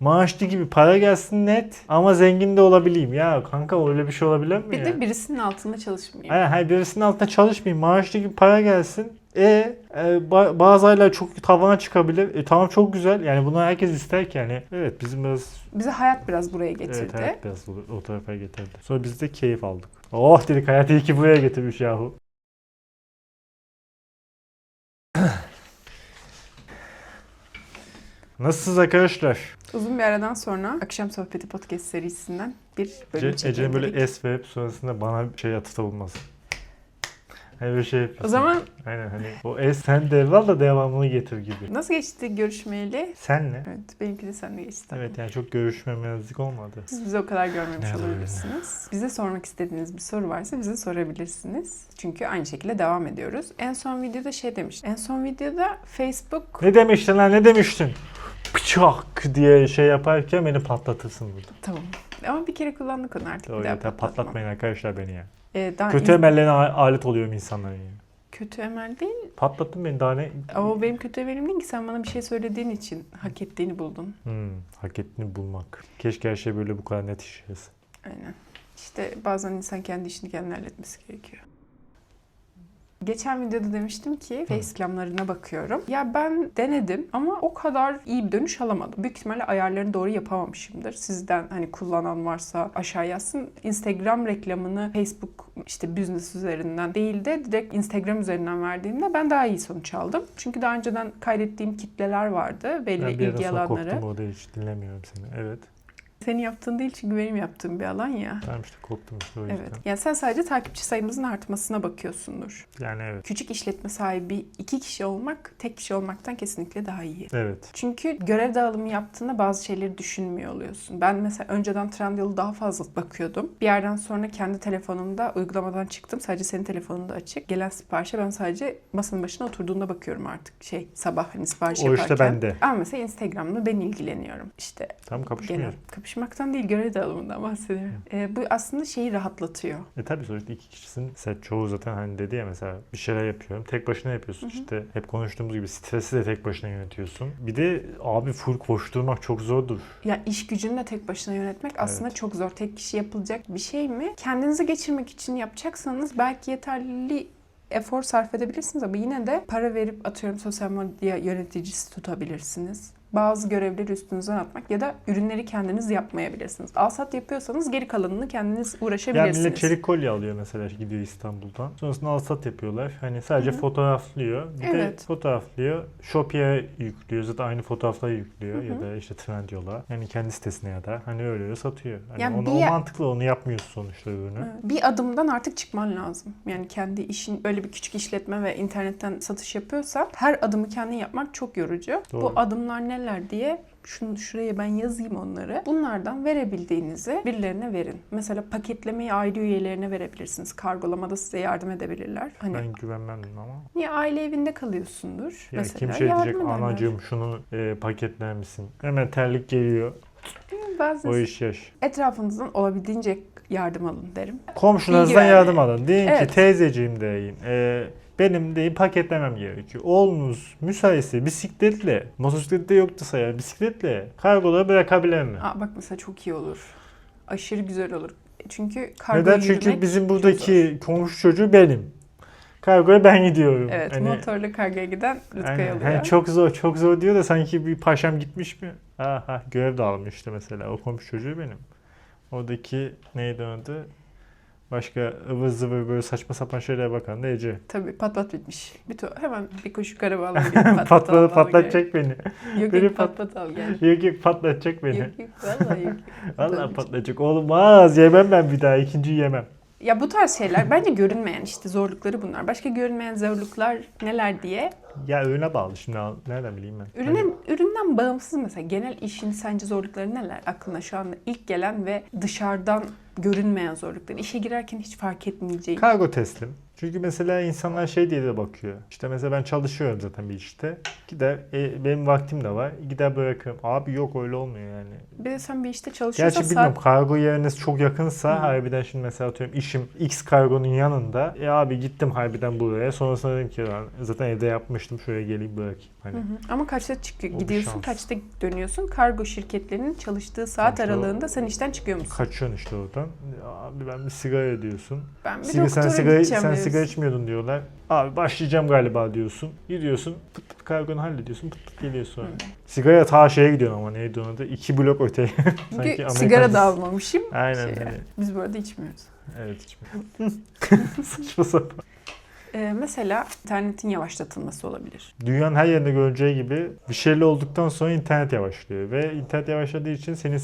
Maaşlı gibi para gelsin net ama zengin de olabileyim. Ya kanka öyle bir şey olabilir mi Bir ya? de birisinin altında çalışmayayım. Aynen, hayır birisinin altında çalışmayayım. Maaşlı gibi para gelsin. E, e, ba- bazı aylar çok tavana çıkabilir. E, tamam çok güzel. Yani bunu herkes ister ki yani. Evet bizim biraz Bize hayat biraz buraya getirdi. evet, hayat biraz o, o tarafa getirdi. Sonra biz de keyif aldık. Oh dedik hayatı iyi ki buraya getirmiş yahu. Nasılsınız arkadaşlar? Uzun bir aradan sonra Akşam Sohbeti Podcast serisinden bir bölüm Ece, Ece'nin böyle es verip sonrasında bana bir şey atıfta bulması. Hani böyle şey yapıyorsun. O zaman Aynen hani o es sen devral da devamını getir gibi. nasıl geçti görüşmeyeli? Senle? Evet, benimki de seninle geçti. Evet yani çok görüşmemezlik olmadı. Siz bizi o kadar görmemiş Evet. olabilirsiniz. Bize sormak istediğiniz bir soru varsa bize sorabilirsiniz. Çünkü aynı şekilde devam ediyoruz. En son videoda şey demiş. En son videoda Facebook... Ne demiştin lan ne demiştin? Bıçak diye şey yaparken beni patlatırsın burada. Tamam. Ama bir kere kullandık onu artık. O bir daha yeter patlatmam. patlatmayın arkadaşlar beni ya. Ee, daha Kötü iz- emellerine a- alet oluyorum insanların ya. Kötü emel değil. Patlattın beni daha ne? Ama o benim kötü emelim değil ki. Sen bana bir şey söylediğin için hak ettiğini buldun. Hmm, hak ettiğini bulmak. Keşke her şey böyle bu kadar net işlesin. Aynen. İşte bazen insan kendi işini kendi halletmesi gerekiyor. Geçen videoda demiştim ki facecamlarına bakıyorum. Ya ben denedim ama o kadar iyi bir dönüş alamadım. Büyük ihtimalle ayarlarını doğru yapamamışımdır. Sizden hani kullanan varsa aşağı yazsın. Instagram reklamını Facebook işte business üzerinden değil de direkt Instagram üzerinden verdiğimde ben daha iyi sonuç aldım. Çünkü daha önceden kaydettiğim kitleler vardı. Belli Ben bir ilgi alanları. koptum orada hiç dinlemiyorum seni. Evet. Senin yaptığın değil çünkü benim yaptığım bir alan ya. Tamam işte koptum işte o yüzden. Evet. Yani sen sadece takipçi sayımızın artmasına bakıyorsundur. Yani evet. Küçük işletme sahibi iki kişi olmak tek kişi olmaktan kesinlikle daha iyi. Evet. Çünkü görev dağılımı yaptığında bazı şeyleri düşünmüyor oluyorsun. Ben mesela önceden Trendyol'u daha fazla bakıyordum. Bir yerden sonra kendi telefonumda uygulamadan çıktım. Sadece senin telefonunda açık. Gelen siparişe ben sadece masanın başına oturduğunda bakıyorum artık. Şey sabah hani sipariş O işte yaparken. bende. Ama mesela Instagram'da ben ilgileniyorum. İşte Tam genel kapışmıyor. Kapışmaktan değil görev dağılımından bahsediyorum. Ee, bu aslında şeyi rahatlatıyor. E tabii sonuçta iki kişisin. Mesela çoğu zaten hani dedi ya mesela bir şeyler yapıyorum. Tek başına yapıyorsun işte. Hep konuştuğumuz gibi stresi de tek başına yönetiyorsun. Bir de abi full koşturmak çok zordur. Ya iş gücünü de tek başına yönetmek aslında Evet. çok zor. Tek kişi yapılacak bir şey mi? Kendinizi geçirmek için yapacaksanız belki yeterli efor sarf edebilirsiniz ama yine de para verip atıyorum sosyal medya yöneticisi tutabilirsiniz. Bazı görevleri üstünüzden atmak ya da ürünleri kendiniz yapmayabilirsiniz. Alsat yapıyorsanız geri kalanını kendiniz uğraşabilirsiniz. millet çelik kolye alıyor mesela gidiyor İstanbul'dan. Sonrasında alsat yapıyorlar. Hani sadece Hı hı. fotoğraflıyor. Bir Evet. de fotoğraflıyor. Shopee yüklüyor. Zaten aynı fotoğrafları yüklüyor. Hı Ya da işte Trendyol'a. Yani kendi sitesine ya da. Hani öyle öyle satıyor. Hani Ya onu, bir o mantıklı onu yapmıyorsun sonuçta ürünü. Evet. Bir adımdan artık çıkman lazım. Yani kendi işin böyle bir küçük işletme ve internetten satış yapıyorsa her adımı kendin yapmak çok yorucu. Doğru. Bu adımlar neler diye şunu şuraya ben yazayım onları. Bunlardan verebildiğinizi birilerine verin. Mesela paketlemeyi aile üyelerine verebilirsiniz. Kargolamada size yardım edebilirler. Hani Ben güvenmem ama. niye aile evinde kalıyorsundur? Ya mesela kim şey diyecek anacığım şunu e, paketler misin? Hemen terlik geliyor. Bazen O iş yaş. etrafınızdan olabildiğince yardım alın derim. Komşularınızdan yardım alın. Deyin Evet. ki teyzeciğim deyin. E, benim deyin paketlemem gerekiyor. Oğlunuz müsaitse bisikletle, motosiklette yoktu sayar bisikletle kargoları bırakabilir mi? Aa, bak mesela çok iyi olur. Aşırı güzel olur. Çünkü kargo Neden? Çünkü bizim buradaki komşu çocuğu benim. Kargoya ben gidiyorum. Evet, Hani- motorlu kargoya giden Rutkay Aynen. oluyor. Hani çok zor, çok zor diyor da sanki bir paşam gitmiş mi? Aha, görev dağılmış işte mesela. O komşu çocuğu benim. Oradaki neydi adı? Başka ıvır zıvır böyle saçma sapan şeylere bakan da Ece. Tabii pat pat bitmiş. Bir to- hemen bir koşu karavanla gidip pat pat al patlatacak beni. Yok beni yok pat pat al gel. Yok yok patlatacak beni. Yok yok vallahi yok. yok. Vallahi Patlatacak. Olmaz. Yemem ben bir daha. ikinciyi yemem. Ya bu tarz şeyler bence görünmeyen işte zorlukları bunlar. Başka görünmeyen zorluklar neler diye. Ya ürüne bağlı şimdi. Nereden bileyim ben? Ürüne, Hani üründen bağımsız mesela genel işin sence zorlukları neler? Aklına şu anda ilk gelen ve dışarıdan görünmeyen zorlukları. İşe girerken hiç fark etmeyeceğin. kargo teslim. Çünkü mesela insanlar şey diye de bakıyor. İşte mesela ben çalışıyorum zaten bir işte. Gider e, benim vaktim de var. Gider bırakırım. Abi yok öyle olmuyor yani. Bir de sen bir işte çalışıyorsan Gerçi bilmiyorum saat... kargo yeriniz çok yakınsa Hı. harbiden şimdi mesela atıyorum işim X kargonun yanında. E abi gittim harbiden buraya. Sonrasında dedim ki "Lan zaten evde yapmıştım şuraya geleyim bırakayım. Hani Hı hı. Ama kaçta bir Gidiyorsun, kaçta dönüyorsun? Kargo şirketlerinin çalıştığı saat Tabii, aralığında sen işten çıkıyor musun? kaçıyorsun işte oradan. Abi ben bir sigara diyorsun. Ben bir Sigara, sen sigara, sen diyorsun. sigara içmiyordun diyorlar. Abi başlayacağım galiba diyorsun. Gidiyorsun pıt pıt kargonu hallediyorsun pıt pıt geliyor sonra. Hı. Sigara ta şeye gidiyorsun ama neydi onun adı? İki blok öteye. Sanki Amerikan sigara da almamışım. Aynen Şey, öyle. Biz bu arada içmiyoruz. Evet içmiyorum. Saçma sapan. Ee, mesela internetin yavaşlatılması olabilir. Dünyanın her yerinde göreceği gibi bir şeyle olduktan sonra internet yavaşlıyor. Ve internet yavaşladığı için senin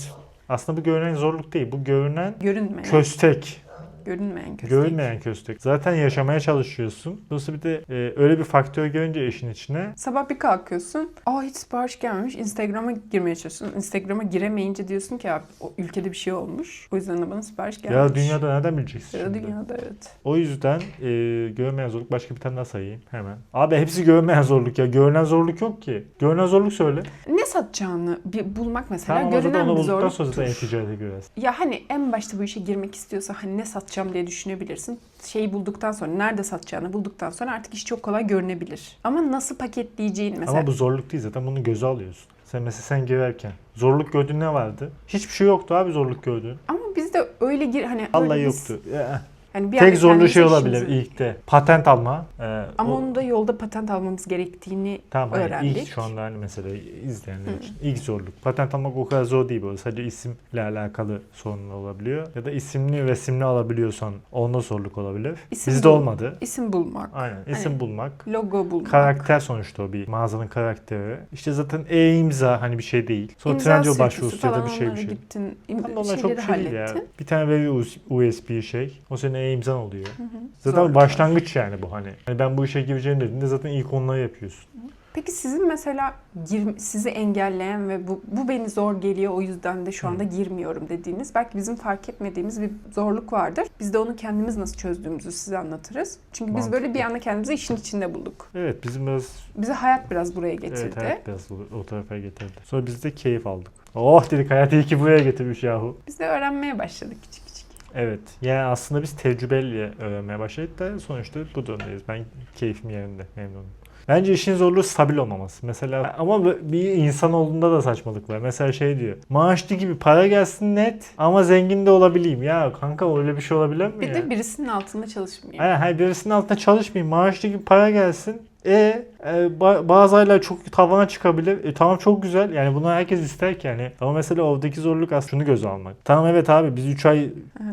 aslında bu görünen zorluk değil. Bu görünen Görünmeyen, köstek. Görünmeyen köstek. Görünmeyen köstek. Zaten yaşamaya çalışıyorsun. Dolayısıyla bir de e, öyle bir faktör görünce işin içine Sabah bir kalkıyorsun. Aa hiç sipariş gelmemiş. Instagram'a girmeye çalışıyorsun. Instagram'a giremeyince diyorsun ki abi o ülkede bir şey olmuş. O yüzden de bana sipariş gelmemiş. ya dünyada nereden bileceksin Ya şimdi? dünyada evet. O yüzden e, görünmeyen zorluk başka bir tane daha sayayım hemen. Abi hepsi görünmeyen zorluk ya. Görünen zorluk yok ki. Görünen zorluk söyle. Ne satacağını bir bulmak mesela Tamam görünen bir bulduktan zorluk. sonra zaten girersin. Ya hani en başta bu işe girmek istiyorsa hani ne satacağım diye düşünebilirsin. Şeyi bulduktan sonra nerede satacağını bulduktan sonra artık iş çok kolay görünebilir. Ama nasıl paketleyeceğin mesela. Ama bu zorluk değil zaten bunu göze alıyorsun. Sen mesela sen girerken zorluk gördüğün ne vardı? Hiçbir şey yoktu abi zorluk gördüğün. Ama bizde öyle gir hani öyle biz- yoktu. Ya, hani bir Tek anda zorlu şey olabilir işimizi- ilkte. Patent alma. Ee, Ama o- onu da yolda patent almamız gerektiğini Tamam hani öğrendik. ilk şu anda hani mesela izleyenler için ilk zorluk. Patent almak o kadar zor değil arada. Sadece isimle alakalı sorunlar olabiliyor. Ya da isimli resimli alabiliyorsan onda zorluk olabilir. İsim Bizde bul- olmadı. isim bulmak, Aynen isim Hani- bulmak. logo bulmak. Karakter sonuçta o bir mağazanın karakteri. İşte zaten e-imza hani bir şey değil. Sonra İmza Trendyol başvurusu ya da falan bir şey bir onlara şey. Gittin, im- Tam da onlar çok şeyleri bir şey değil ya. Bir tane veri USB şey. O senin e-imzan oluyor. Hı hı. Zaten Zorluk. başlangıç yani bu hani. Hani ben bu işe gireceğim dediğinde zaten ilk onları yapıyorsun. Peki sizin mesela gir- sizi engelleyen ve bu, bu beni zor geliyor o yüzden de şu anda girmiyorum dediğiniz belki bizim fark etmediğimiz bir zorluk vardır. Biz de onu kendimiz nasıl çözdüğümüzü size anlatırız. Çünkü biz böyle bir Mantıklı. anda kendimizi işin içinde bulduk. Evet bizim biraz Bizi hayat biraz buraya getirdi. evet, hayat biraz o, tarafa getirdi. Sonra biz de keyif aldık. Oh dedik hayat iyi ki buraya getirmiş yahu. Biz de öğrenmeye başladık küçük. Evet. Yani aslında biz tecrübeyle öğrenmeye başladık da sonuçta bu durumdayız. Ben keyfim yerinde memnunum. Bence işin zorluğu stabil olmaması. Mesela ama bir insan olduğunda da saçmalık var. Mesela şey diyor. Maaşlı gibi para gelsin net ama zengin de olabileyim. Ya kanka öyle bir şey olabilir mi Bir ya? de birisinin altında çalışmıyor. Aynen, hayır birisinin altında çalışmayayım. Maaşlı gibi para gelsin. E, e, ba- bazı aylar çok tavana çıkabilir. E, tamam çok güzel. Yani bunu herkes ister ki yani. Ama mesela oradaki zorluk aslında şunu göze almak. Tamam evet abi biz 3 ay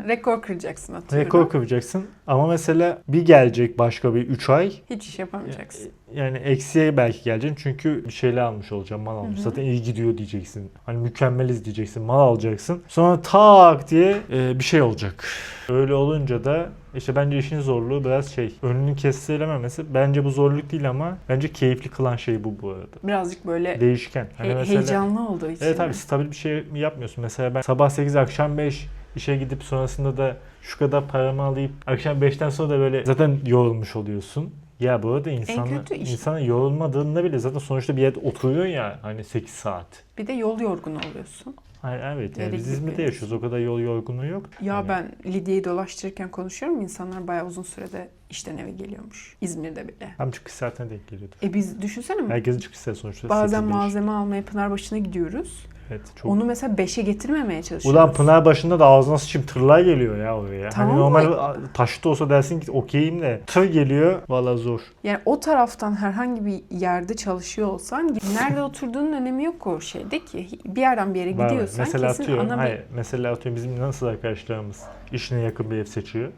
Rekor kıracaksın atıyorum. rekor kıracaksın. Ama mesela bir gelecek başka bir 3 ay. Hiç iş yapamayacaksın. Yani eksiye belki geleceksin çünkü bir şeyler almış olacaksın, mal almış. Hı hı. Zaten iyi gidiyor diyeceksin. Hani mükemmeliz diyeceksin, mal alacaksın. Sonra tak diye e, bir şey olacak. Öyle olunca da işte bence işin zorluğu biraz şey, önünün kesilememesi. Bence bu zorluk değil ama bence keyifli kılan şey bu bu arada. Birazcık böyle Değişken. Hani he- mesela, heyecanlı olduğu için. Evet abi stabil bir şey yapmıyorsun. Mesela ben sabah 8 akşam 5 işe gidip sonrasında da şu kadar paramı alayım. Akşam 5'ten sonra da böyle zaten yorulmuş oluyorsun. Ya bu arada insanı, kötü iş. insana yorulmadığında bile zaten sonuçta bir yerde oturuyorsun ya hani 8 saat. Bir de yol yorgunu oluyorsun. Hayır, evet yani Öyle biz İzmir'de yaşıyoruz. O kadar yol yorgunluğu yok. Ya Hani ben Lidya'yı dolaştırırken konuşuyorum. İnsanlar bayağı uzun sürede işten eve geliyormuş. İzmir'de bile. Tam çıkış saatine denk geliyordu. E biz düşünsene Herkesin çıkış saati sonuçta bazen 8-5. malzeme almaya Pınarbaşı'na gidiyoruz. Evet, çok. Onu mesela 5'e getirmemeye çalışıyoruz. Ulan Pınar başında da ağzına sıçayım tırlar geliyor ya oraya. Tamam hani normal taşıt olsa dersin ki okeyim de tır geliyor. Valla zor. Yani o taraftan herhangi bir yerde çalışıyor olsan nerede oturduğunun önemi yok o şeyde ki. Bir yerden bir yere var. gidiyorsan Mesela kesin atıyorum, ana bir... hayır, mesela atıyorum bizim nasıl arkadaşlarımız işine yakın bir ev seçiyor.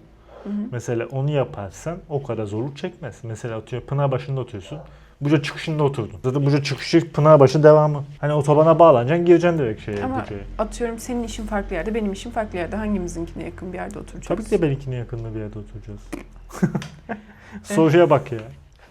Hı hı. Mesela onu yaparsan o kadar zorluk çekmez. Mesela atıyorum Pınarbaşı'nda oturuyorsun. Buca çıkışında oturdun. Zaten Buca çıkışı Pınarbaşı devamı. Hani otobana bağlanacaksın gireceksin direkt şeye. Ama Buca'ya. atıyorum senin işin farklı yerde, benim işim farklı yerde. Hangimizinkine yakın bir yerde oturacağız? Tabii ki de benimkinin yakınında bir yerde oturacağız. Soruya bak ya.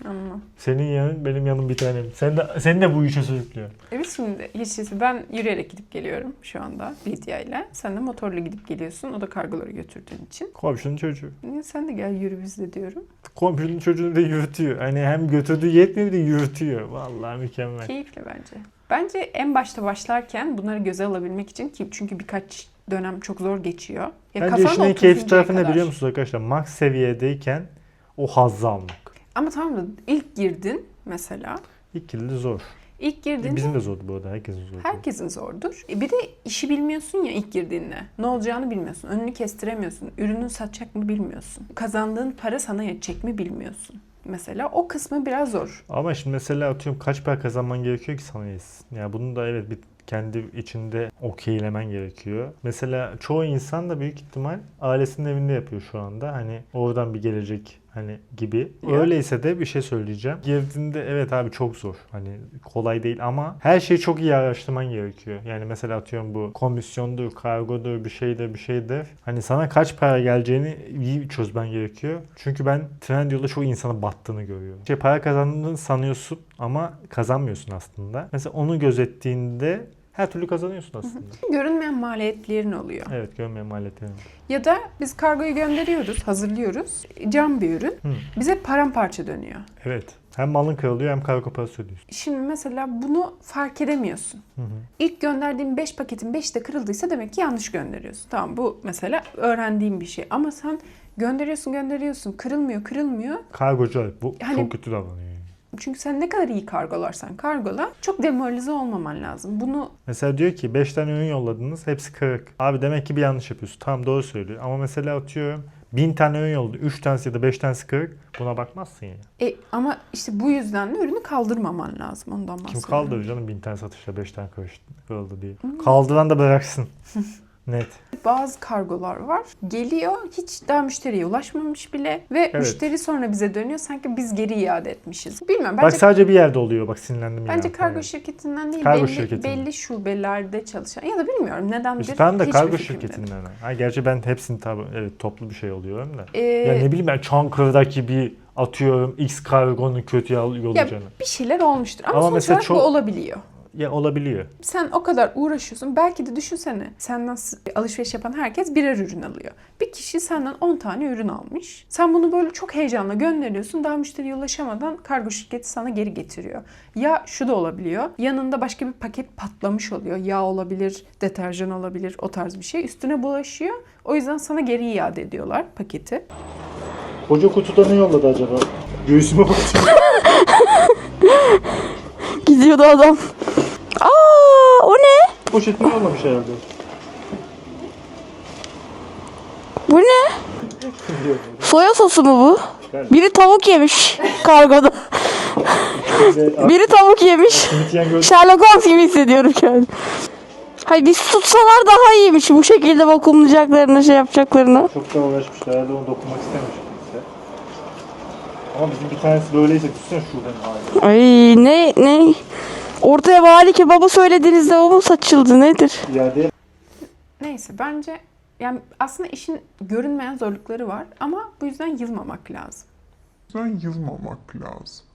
Anladım. Senin yanın benim yanım bir tanem. Sen de, seni de bu işe sürüklüyor. Evet şimdi hiç değilse ben yürüyerek gidip geliyorum şu anda Lidya ile. Sen de motorla gidip geliyorsun. O da kargoları götürdüğün için. Komşunun çocuğu. Niye sen de gel yürü biz de diyorum. Komşunun çocuğunu da yürütüyor. Hani hem götürdüğü yetmiyor bir de yürütüyor. Vallahi mükemmel. Keyifli bence. Bence en başta başlarken bunları göze alabilmek için ki çünkü birkaç dönem çok zor geçiyor. Ya Bence işin en keyifli tarafı ne biliyor musunuz arkadaşlar? Max seviyedeyken o hazzı almak. Ama tamam da ilk girdin mesela. İlk kilidi zor. İlk girdiğinde Bizim de zordu bu arada. Herkesin zordu. herkesin zordur. E bir de işi bilmiyorsun ya ilk girdiğinde. Ne olacağını bilmiyorsun. Önünü kestiremiyorsun. Ürünün satacak mı bilmiyorsun. Kazandığın para sana yetecek mi bilmiyorsun. Mesela o kısmı biraz zor. Ama şimdi mesela atıyorum kaç para kazanman gerekiyor ki sana yetsin. Yani bunu da evet bir kendi içinde okeylemen gerekiyor. Mesela çoğu insan da büyük ihtimal ailesinin evinde yapıyor şu anda. Hani oradan bir gelecek hani gibi. Ya. Öyleyse de bir şey söyleyeceğim. Girdiğinde evet abi çok zor. Hani kolay değil ama her şeyi çok iyi araştırman gerekiyor. Yani mesela atıyorum bu komisyondur, kargodur, bir şeydir, bir şeydir. Hani sana kaç para geleceğini iyi çözmen gerekiyor. Çünkü ben Trendyol'da çok insanın battığını görüyorum. Şey para kazandığını sanıyorsun ama kazanmıyorsun aslında. Mesela onu gözettiğinde her türlü kazanıyorsun aslında. Görünmeyen maliyetlerin oluyor. Evet görmeyen maliyetlerini. Ya da biz kargoyu gönderiyoruz, hazırlıyoruz. Cam bir ürün. Hı. Bize paramparça dönüyor. Evet. Hem malın kırılıyor hem kargo parası ödüyorsun. Şimdi mesela bunu fark edemiyorsun. Hı hı. İlk gönderdiğim 5 paketin 5'i de kırıldıysa demek ki yanlış gönderiyorsun. Tamam bu mesela öğrendiğim bir şey. Ama sen gönderiyorsun gönderiyorsun kırılmıyor kırılmıyor. Kargocular bu Yani- çok kötü davranıyor. Çünkü sen ne kadar iyi kargolarsan kargola çok demoralize olmaman lazım. Bunu Mesela diyor ki 5 tane ürün yolladınız hepsi kırık. Abi demek ki bir yanlış yapıyorsun. Tamam doğru söylüyor. Ama mesela atıyorum 1000 tane ürün yolladı. 3 tanesi ya da 5 tanesi kırık. Buna bakmazsın ya. e, ama işte bu yüzden de ürünü kaldırmaman lazım. Ondan Kim bahsediyorum. kaldırır canım 1000 tane satışta 5 tane kırış- kırıldı diye. Kaldıran da bıraksın. Net. Bazı kargolar var. Geliyor hiç daha müşteriye ulaşmamış bile ve Evet. müşteri sonra bize dönüyor sanki biz geri iade etmişiz. Bilmiyorum bence Bak sadece bir yerde oluyor. Bak sinirlendim bence yine. kargo şirketinden değil Kargo belli, şirketinden. belli şubelerde çalışan ya da bilmiyorum nedendir. İşte da hiçbir kargo şirketinden. Ha, gerçi ben hepsini tabii evet toplu bir şey oluyorum da. Ee, Ya ne bileyim ben Çankırı'daki bir atıyorum X kargonun kötü yol- ya yollayacağını. bir şeyler olmuştur ama, Ama sonuç olarak çok- bu olabiliyor. Ya olabiliyor. Sen o kadar uğraşıyorsun. Belki de düşünsene senden alışveriş yapan herkes birer ürün alıyor. Bir kişi senden 10 tane ürün almış. Sen bunu böyle çok heyecanla gönderiyorsun. Daha müşteriye ulaşamadan kargo şirketi sana geri getiriyor. Ya şu da olabiliyor. Yanında başka bir paket patlamış oluyor. Yağ olabilir, deterjan olabilir, o tarz bir şey. Üstüne bulaşıyor. O yüzden sana geri iade ediyorlar paketi. Koca kutuda ne yolladı acaba? Göğsüme baktım. Gidiyordu adam. Aa, o ne? Poşetini yollamış herhalde. Bu ne? Soya sosu mu bu? Biri tavuk yemiş kargoda. Biri tavuk yemiş. Sherlock Holmes gibi hissediyorum kendimi. Hayır biz tutsalar daha iyiymiş bu şekilde vakumlayacaklarını şey yapacaklarını. çok da uğraşmışlar. Herhalde onu dokunmak istememiş kimse. Ama bizim bir tanesi böyleyse düşünsene şuradan. Ay ne ne? Ortaya vali kebabı söylediğinizde o mu saçıldı nedir? İadeye Neyse bence yani aslında işin görünmeyen zorlukları var ama bu yüzden yılmamak lazım. yüzden yılmamak lazım.